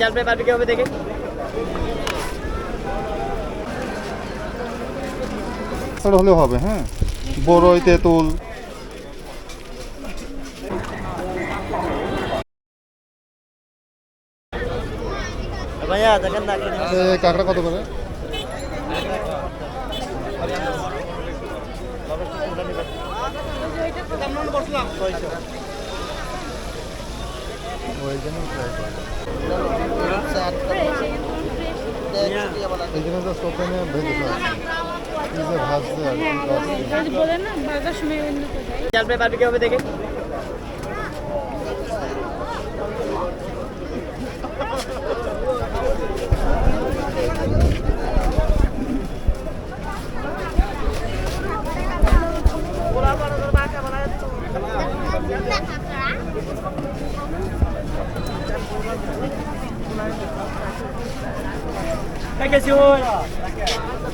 চালবে barbecue হবে দেখে ছাড়া হলেও হবে হ্যাঁ বড়ই তেঁতুল ভাইয়া দেখেন না কাঁকড়া কত করে? এখানে জাস্ট ওপেনে ভেজে ফেলছে ভাজছে আর কি ভাজছে। বলে না বাজার সময় অন্য কোথায় চালবে বারবিকিউ হবে দেখে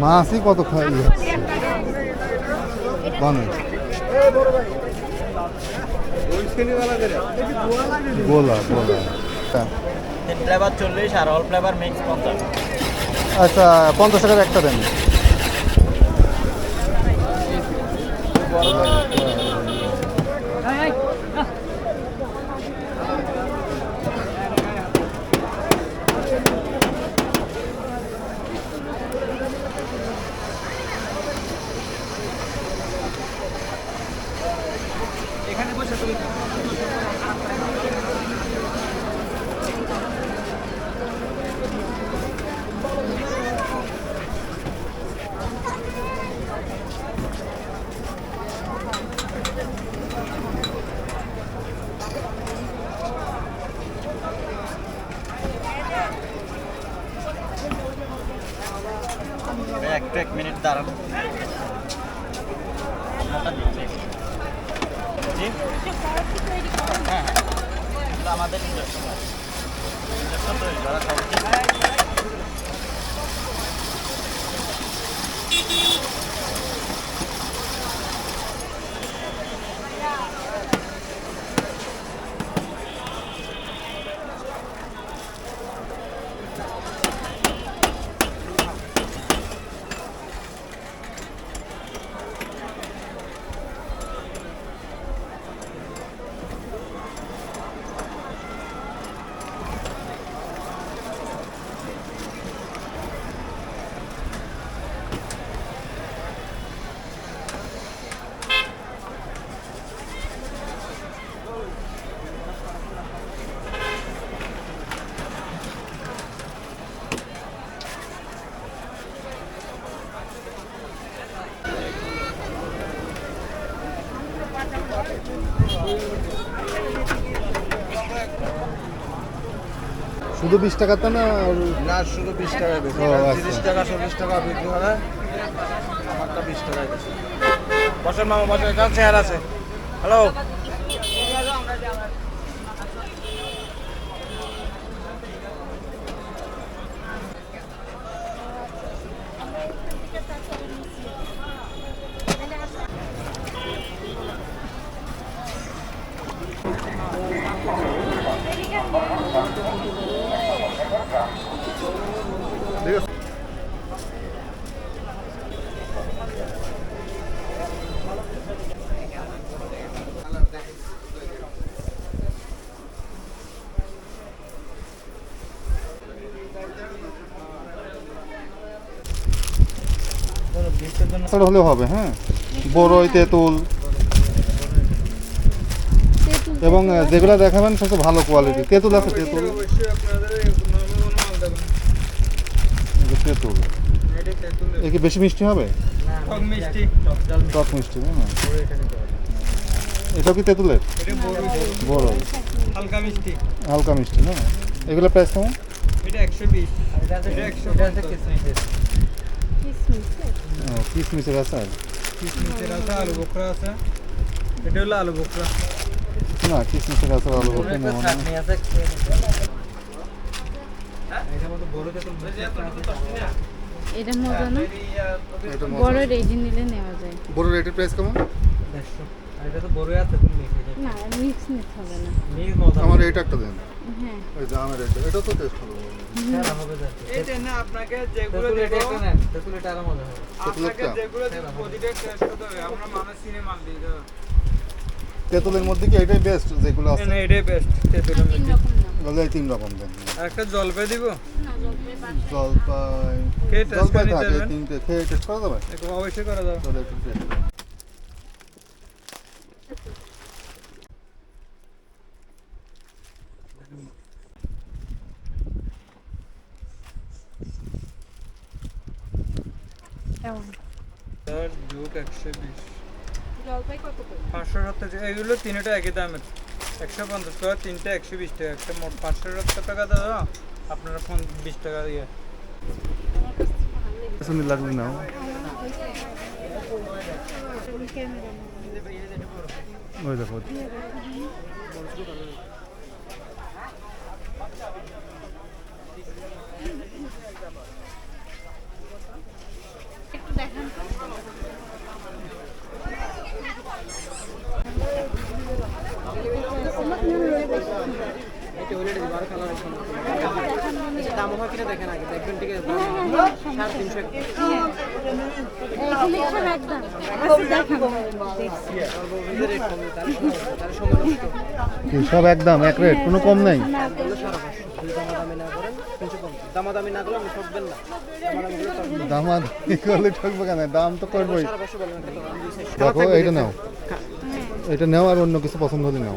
মাছই কত খাই হচ্ছে বানর গোলা গোলা হ্যাঁ। তিন ফ্লেভার চল্লিশ আর অল ফ্লেভার মিক্স পঞ্চাশ আচ্ছা পঞ্চাশ টাকার একটা দেন এখানে বসে তুমি একটু এক মিনিট দাঁড়ান। জি হ্যাঁ হ্যাঁ আমাদের নিজস্ব। নিজস্ব তৈরি করা শুধু বিশ টাকাতে না না শুধু বিশ টাকা বেশি। তিরিশ আচ্ছা। টাকা চল্লিশ টাকা বিক্রি হয়। আমারটা বিশ টাকায় বেশি। বসেন মামা বসেন কার চেয়ার আছে। হ্যালো? Thank you. ছাড়া হলেও হবে হ্যাঁ? বড়ই তেঁতুল। তেঁতুল এবং যেগুলো দেখাবেন সবচেয়ে ভালো কোয়ালিটি তেঁতুল আছে তেঁতুল। তেঁতুল। এটা এ কি বেশি মিষ্টি হবে? টক মিষ্টি। টক মিষ্টি তাই না? এটাও কি তেঁতুলের? এটা বড় বড় হালকা মিষ্টি। হালকা মিষ্টি না? এগুলো প্রাইস কেমন? এটা একশো বিশ। এটা একশো ও, কিশমিশের আচার? কিশমিশের আচার আলু বোখরা আছে। এটা হলো আলু বোখরা না কিশমিশের আচার আলু ভর্তি মোহন এটা মতো বড় তেঁতুল এটা মজা না? বড় রেডি নিলে নেওয়া যায়। বড় রেটের প্রাইস কেমন? দেড়শো। আর এটা তো বড় আছে তুমি না মিক্স নিতে হবে না। মিক্স মজা আমার এইটা একটা দেন। হ্যাঁ। ওই যে এটা এটা তো টেস্ট হবে। এটা না আপনাকে যেগুলো দেবো আপনাকে যেগুলো দেবো প্রতিটা টেস্ট করতে হবে আমরা মানুষ চিনে মাল দিই তো তেঁতুলের মধ্যে কি এটাই বেস্ট যেগুলো আছে? না এটাই বেস্ট তেঁতুলের মধ্যে। বলে তিন রকম দেন। আর একটা জলপাই দিব? না জলপাই জলপাই জলপাই থাকে? তিনটে খেয়ে টেস্ট করা যাবে? অবশ্যই করা যাবে তাহলে একটু taste করি। কেমন? যুগ একশো বিশ। জলপাই কত পাঁচশো সত্তর এগুলো তিনটা একই দামের। একশো পঞ্চাশ টাকা তিনটে একশো বিশ টাকা। একটা মোট পাঁচশো সত্তর টাকা দাদা আপনারা পঞ্চ- বিশ টাকা দিয়ে। লাগবে ওই দেখো একটু দেখান তো। দাম হয় কিনা দেখেন আগে দেখবেন ঠিক আছে? সাড়ে তিনশো সব একদম এক রেট কোনো কম নাই। না সারা পাঁচশো। যদি দামাদামি না করেন তিনশো কম। দামাদামি না করলে ঠকবেন না। দামাদামি করলে ঠকবেন দামাদ করলে ঠকবে কেন? দাম তো করবোই। দেখো এইটা নাও। এটা নাও আর অন্য কিছু পছন্দ হলে নাও।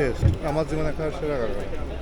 টেস্ট আমার জীবনে খাওয়ার সেরা কাকা